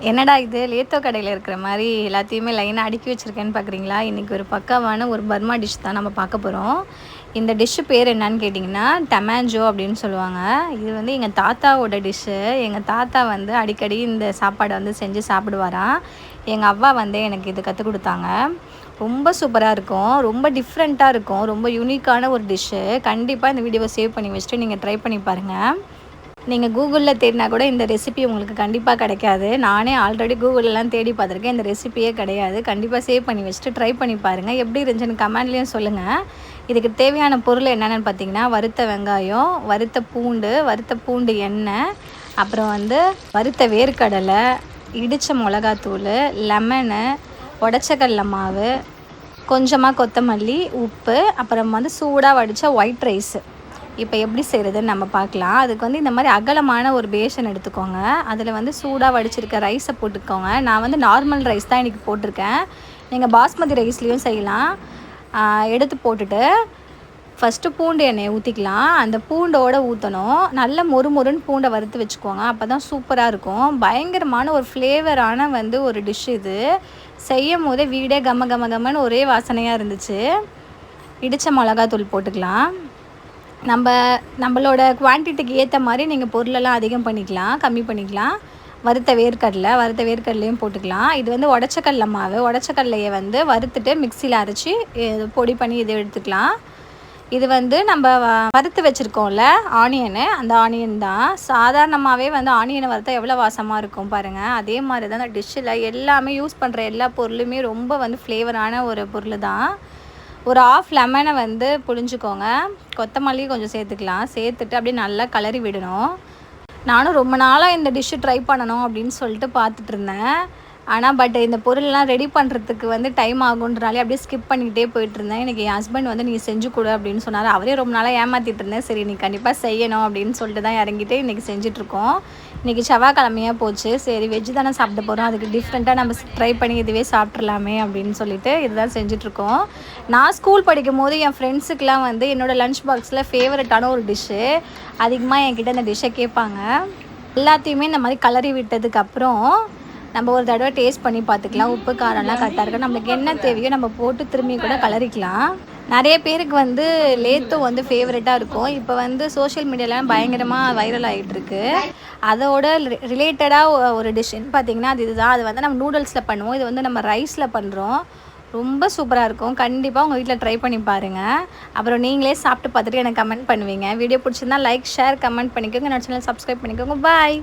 என்னடா இது? லேத்தோ கடையில் இருக்கிற மாதிரி எல்லாத்தையுமே லைனாக அடுக்கி வச்சுருக்கேன்னு பார்க்குறீங்களா இன்றைக்கி ஒரு பக்காவான ஒரு பர்மா டிஷ் தான் நம்ம பார்க்க போகிறோம் இந்த டிஷ்ஷு பேர் என்னன்னு கேட்டிங்கன்னா டமாஞ்சோ அப்படின்னு சொல்லுவாங்க. இது வந்து எங்கள் தாத்தாவோட டிஷ்ஷு எங்கள் தாத்தா வந்து அடிக்கடி இந்த சாப்பாடை வந்து செஞ்சு சாப்பிடுவாராம். எங்கள் அவ்வா வந்து எனக்கு இது கற்றுக் கொடுத்தாங்க. ரொம்ப சூப்பராக இருக்கும். ரொம்ப டிஃப்ரெண்ட்டாக இருக்கும். ரொம்ப யூனிக்கான ஒரு டிஷ்ஷு கண்டிப்பாக இந்த வீடியோவை சேவ் பண்ணி வச்சுட்டு நீங்கள் ட்ரை பண்ணி பாருங்கள் நீங்கள் கூகுளில் தேடினா கூட இந்த ரெசிபி உங்களுக்கு கண்டிப்பாக கிடைக்காது. நானே ஆல்ரெடி கூகுளெலாம் தேடி பார்த்துருக்கேன். இந்த ரெசிப்பியே கிடையாது. கண்டிப்பாக சேவ் பண்ணி வச்சுட்டு ட்ரை பண்ணி பாருங்கள் எப்படி இருந்துச்சுன்னு கமெண்ட்லேயும் சொல்லுங்கள் இதுக்கு தேவையான பொருள் என்னென்னு பார்த்தீங்கன்னா வறுத்த வெங்காயம் வறுத்த பூண்டு வறுத்த பூண்டு எண்ணெய் அப்புறம் வந்து வறுத்த வேர்க்கடலை இடித்த மிளகாத்தூள் லெமனு உடச்சக்கடல மாவு கொஞ்சமாக கொத்தமல்லி உப்பு அப்புறம் வந்து சூடாக வடித்த ஒயிட் ரைஸு இப்போ எப்படி செய்கிறதுன்னு நம்ம பார்க்கலாம். அதுக்கு வந்து இந்த மாதிரி அகலமான ஒரு பேஷன் எடுத்துக்கோங்க. அதில் வந்து சூடாக வடிச்சிருக்க ரைஸை போட்டுக்கோங்க. நான் வந்து நார்மல் ரைஸ் தான் இன்றைக்கி போட்டிருக்கேன். நீங்கள் பாஸ்மதி ரைஸ்லேயும் செய்யலாம். எடுத்து போட்டுட்டு ஃபஸ்ட்டு பூண்டு எண்ணெயை ஊற்றிக்கலாம் அந்த பூண்டோடு ஊற்றணும் நல்ல மொறு மொறுன்னு பூண்டை வறுத்து வச்சுக்கோங்க. அப்போ தான் சூப்பராக இருக்கும். பயங்கரமான ஒரு ஃப்ளேவரான வந்து ஒரு டிஷ் இது. செய்யும் போதே வீடே கம கம கமன்னு ஒரே வாசனையாக இருந்துச்சு. இடித்த மிளகாத்தூள் போட்டுக்கலாம். நம்ம நம்மளோட குவான்டிட்டிக்கு ஏற்ற மாதிரி நீங்கள் பொருளெல்லாம் அதிகம் பண்ணிக்கலாம் கம்மி பண்ணிக்கலாம். வறுத்த வேர்க்கடலை வறுத்த வேர்க்கடலையும் போட்டுக்கலாம். இது வந்து உடச்சக்கடல மாவு. உடச்சக்கடலையை வந்து வறுத்துட்டு மிக்சியில் அரைச்சி பொடி பண்ணி இதை எடுத்துக்கலாம். இது வந்து நம்ம வறுத்து வச்சுருக்கோம்ல ஆனியனு அந்த ஆனியன் தான். சாதாரணமாகவே வந்து ஆனியனை வறுத்தா எவ்வளோ வாசமாக இருக்கும் பாருங்கள் அதே மாதிரி தான் அந்த டிஷ்ஷில் எல்லாமே யூஸ் பண்ணுற எல்லா பொருளுமே ரொம்ப வந்து ஃப்ளேவரான ஒரு பொருள் தான் ஒரு ஆஃப் லெமனை வந்து புழிஞ்சுக்கோங்க. கொத்தமல்லி கொஞ்சம் சேர்த்துக்கலாம். சேர்த்துட்டு அப்படியே நல்லா கலரி விடணும். நானும் ரொம்ப நாளாக இந்த டிஷ்ஷு ட்ரை பண்ணணும் அப்படின்னு சொல்லிட்டு பார்த்துட்டு இருந்தேன். ஆனால் பட் இந்த பொருள்லாம் ரெடி பண்ணுறதுக்கு வந்து டைம் ஆகுன்றாலே அப்படியே ஸ்கிப் பண்ணிக்கிட்டே போயிட்டு இருந்தேன் எனக்கு என் ஹஸ்பண்ட் வந்து நீங்கள் செஞ்சு கொடு அப்படின்னு சொன்னார். அவரே ரொம்ப நாளாக ஏமாற்றிட்டு இருந்தேன் சரி நீ கண்டிப்பாக செய்யணும் அப்படின்னு சொல்லிட்டு தான் இறங்கிட்டு இன்றைக்கி செஞ்சிட்ருக்கோம் இன்றைக்கி செவ்வாய்க்கிழமையாக போச்சு. சரி வெஜ்ஜு தானே சாப்பிட போகிறோம் அதுக்கு டிஃப்ரெண்ட்டாக நம்ம ட்ரை பண்ணி இதுவே சாப்பிட்றலாமே அப்படின்னு சொல்லிட்டு இதுதான் செஞ்சிட்ருக்கோம் நான் ஸ்கூல் படிக்கும் போது என் ஃப்ரெண்ட்ஸுக்கெலாம் வந்து என்னோடய லன்ச் பாக்ஸில் ஃபேவரட்டான ஒரு டிஷ்ஷு அதிகமாக என்கிட்ட அந்த டிஷ்ஷை கேட்பாங்க. எல்லாத்தையுமே இந்த மாதிரி கலரி விட்டதுக்கப்புறம் நம்ம ஒரு தடவை டேஸ்ட் பண்ணி பார்த்துக்கலாம். உப்பு காரம்லாம் கரெக்டாக இருக்கும். நம்மளுக்கு என்ன தேவையோ நம்ம போட்டு திரும்பி கூட கலரிக்கலாம். நிறைய பேருக்கு வந்து லேத்தோ வந்து ஃபேவரட்டாக இருக்கும். இப்போ வந்து சோஷியல் மீடியாலாம் பயங்கரமாக வைரல் ஆகிட்டுருக்கு அதோட ரிலேட்டடாக ஒரு டிஷ்ஷுன்னு பார்த்தீங்கன்னா அது இதுதான். அது வந்து நம்ம நூடுல்ஸில் பண்ணுவோம். இது வந்து நம்ம ரைஸில் பண்ணுறோம் ரொம்ப சூப்பராக இருக்கும். கண்டிப்பாக உங்கள் வீட்டில் ட்ரை பண்ணி பாருங்கள் அப்புறம் நீங்களே சாப்பிட்டு பார்த்துட்டு எனக்கு கமெண்ட் பண்ணுவீங்க. வீடியோ பிடிச்சிருந்தா லைக் ஷேர் கமெண்ட் பண்ணிக்கோங்க. என்னோட சேனல் சப்ஸ்கிரைப் பண்ணிக்கோங்க. பாய்